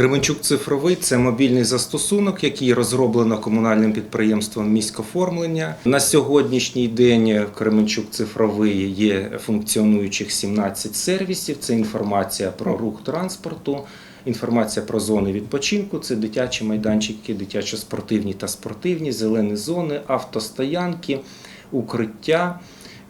Кременчук цифровий це мобільний застосунок, який розроблено комунальним підприємством міськоформлення. На сьогоднішній день Кременчук цифровий є функціонуючих 17 сервісів. Це інформація про рух транспорту, інформація про зони відпочинку, це дитячі майданчики, дитячо-спортивні та спортивні, зелені зони, автостоянки, укриття.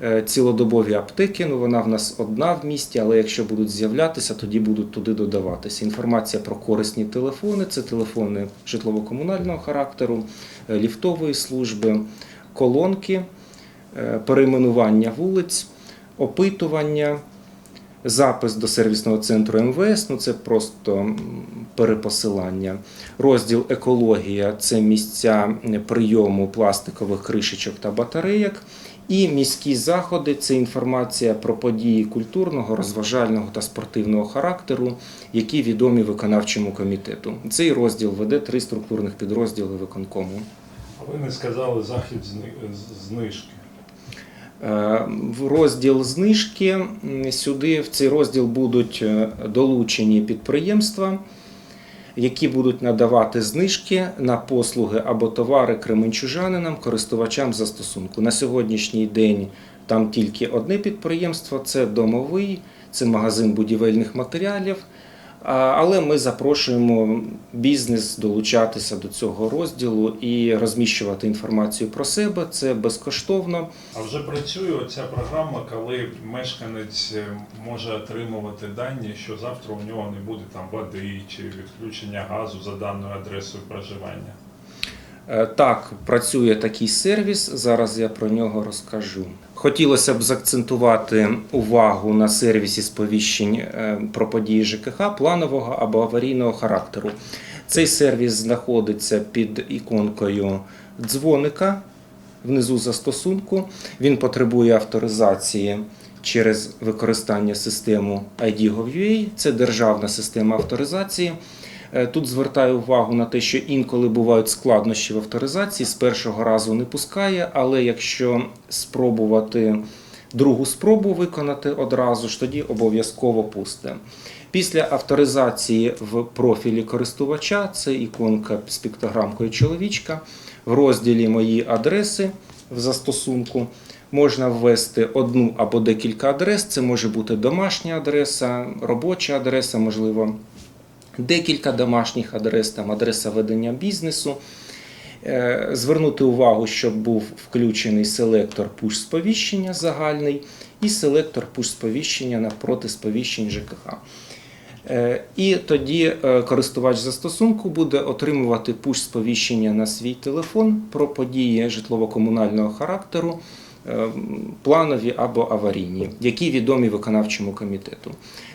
Е, Цілодобові аптеки, ну вона в нас одна в місті, але якщо будуть з'являтися, тоді будуть туди додаватися. Інформація про корисні телефони, це телефони житлово-комунального характеру, е, ліфтової служби, колонки, е, перейменування вулиць, опитування, запис до сервісного центру МВС, ну це просто перепосилання. Розділ екологія це місця прийому пластикових кришечок та батарейок. І міські заходи це інформація про події культурного, розважального та спортивного характеру, які відомі виконавчому комітету. Цей розділ веде три структурних підрозділи виконкому. А ви не сказали захід зни- знижки. Е, В розділ знижки сюди в цей розділ будуть е, долучені підприємства, які будуть надавати знижки на послуги або товари кременчужанинам, користувачам застосунку. На сьогоднішній день там тільки одне підприємство це домовий, це магазин будівельних матеріалів. Але ми запрошуємо бізнес долучатися до цього розділу і розміщувати інформацію про себе. Це безкоштовно. А вже працює ця програма, коли мешканець е, може отримувати дані, що завтра у нього не буде там води чи відключення газу за даною адресою проживання. Е, Так, працює такий сервіс. Зараз я про нього розкажу. Хотілося б заакцентувати увагу на сервісі сповіщень е, про події ЖКХ планового або аварійного характеру. Цей сервіс знаходиться під іконкою дзвоника внизу застосунку. Він потребує авторизації через використання системи ID.gov.ua. Це державна система авторизації. Е, Тут звертаю увагу на те, що інколи бувають складнощі в авторизації, з першого разу не пускає, але якщо спробувати другу спробу виконати одразу ж, тоді обов'язково пусте. Після авторизації в профілі користувача це іконка з піктограмкою чоловічка. В розділі Мої адреси в застосунку можна ввести одну або декілька адрес. Це може бути домашня адреса, робоча адреса, можливо, декілька домашніх адрес, там адреса ведення бізнесу. Е, Звернути увагу, щоб був включений селектор пуш-сповіщення загальний і селектор пуш-сповіщення навпроти сповіщень ЖКХ. Е, І тоді е, користувач застосунку буде отримувати пуш-сповіщення на свій телефон про події житлово-комунального характеру, планові або аварійні, які відомі виконавчому комітету.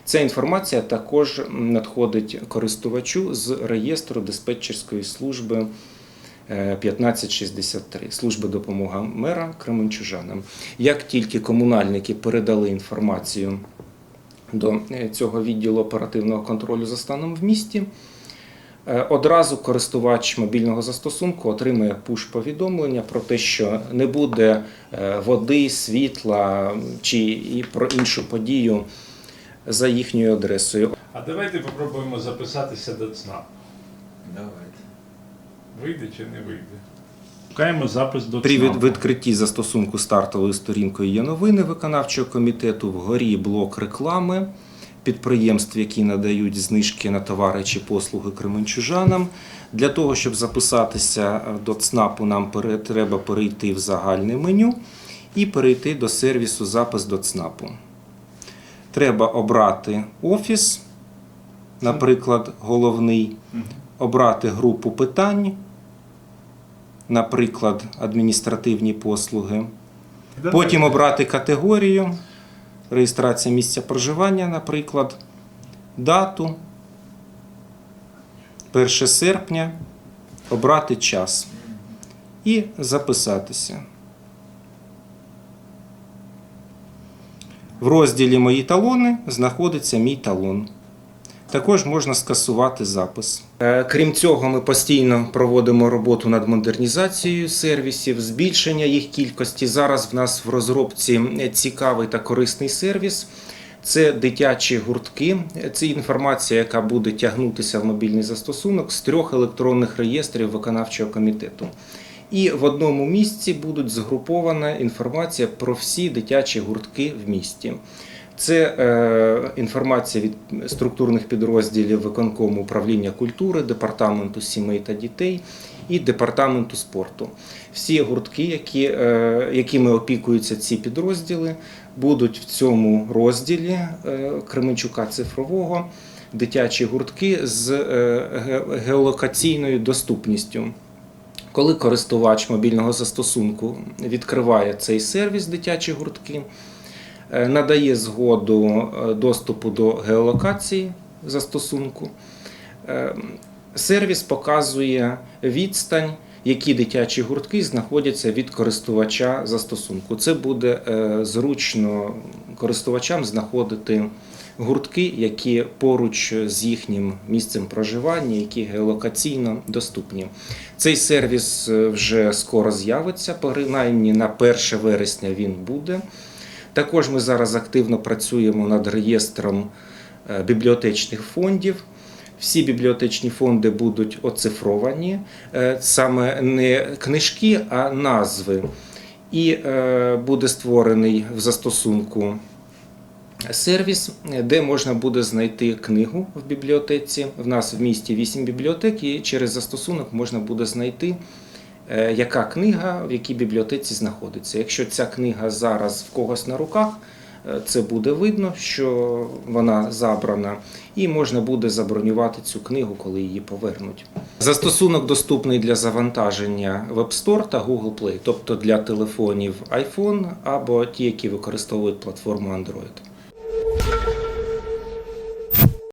Ця інформація також надходить користувачу з реєстру диспетчерської служби е, 1563 служби допомоги мера Кременчужанам. Як тільки комунальники передали інформацію до е, цього відділу оперативного контролю за станом в місті, е, одразу користувач мобільного застосунку отримує пуш-повідомлення про те, що не буде е, води, світла чи і про іншу подію за їхньою адресою. А давайте попробуємо записатися до ЦНАП. Давайте. Вийде чи не вийде? Шукаємо запис до При ЦНАПу. відкритті застосунку стартовою сторінкою є новини виконавчого комітету. Вгорі блок реклами підприємств, які надають знижки на товари чи послуги кременчужанам. Для того, щоб записатися до ЦНАПу, нам треба перейти в загальне меню і перейти до сервісу Запис до ЦНАПу. Треба обрати офіс, наприклад, головний, обрати групу питань, наприклад, адміністративні послуги. Потім обрати категорію, реєстрація місця проживання, наприклад, дату, 1 серпня, обрати час і записатися. В розділі Мої талони знаходиться мій талон. Також можна скасувати запис. Е, Крім цього, ми постійно проводимо роботу над модернізацією сервісів, збільшення їх кількості. Зараз в нас в розробці цікавий та корисний сервіс. Це дитячі гуртки. Це інформація, яка буде тягнутися в мобільний застосунок з трьох електронних реєстрів виконавчого комітету. І в одному місці будуть згрупована інформація про всі дитячі гуртки в місті. Це е, інформація від структурних підрозділів виконкому управління культури, департаменту сімей та дітей і департаменту спорту. Всі гуртки, які, е, якими опікуються ці підрозділи, будуть в цьому розділі е, Кременчука цифрового дитячі гуртки з е, геолокаційною доступністю. Коли користувач мобільного застосунку відкриває цей сервіс дитячі гуртки, надає згоду е, доступу до геолокації застосунку, е, сервіс показує відстань, які дитячі гуртки знаходяться від користувача застосунку. Це буде е, зручно користувачам знаходити гуртки, які поруч з їхнім місцем проживання, які геолокаційно доступні. Цей сервіс е, вже скоро з'явиться, принаймні на 1 вересня він буде. Також ми зараз активно працюємо над реєстром е, бібліотечних фондів. Всі бібліотечні фонди будуть оцифровані, Е, саме не книжки, а назви. І е, буде створений в застосунку сервіс, де можна буде знайти книгу в бібліотеці. В нас в місті 8 бібліотек, і через застосунок можна буде знайти, яка книга в якій бібліотеці знаходиться. Якщо ця книга зараз в когось на руках, е, це буде видно, що вона забрана, і можна буде забронювати цю книгу, коли її повернуть. Застосунок доступний для завантаження в App Store та Google Play, тобто для телефонів iPhone або ті, які використовують платформу Android.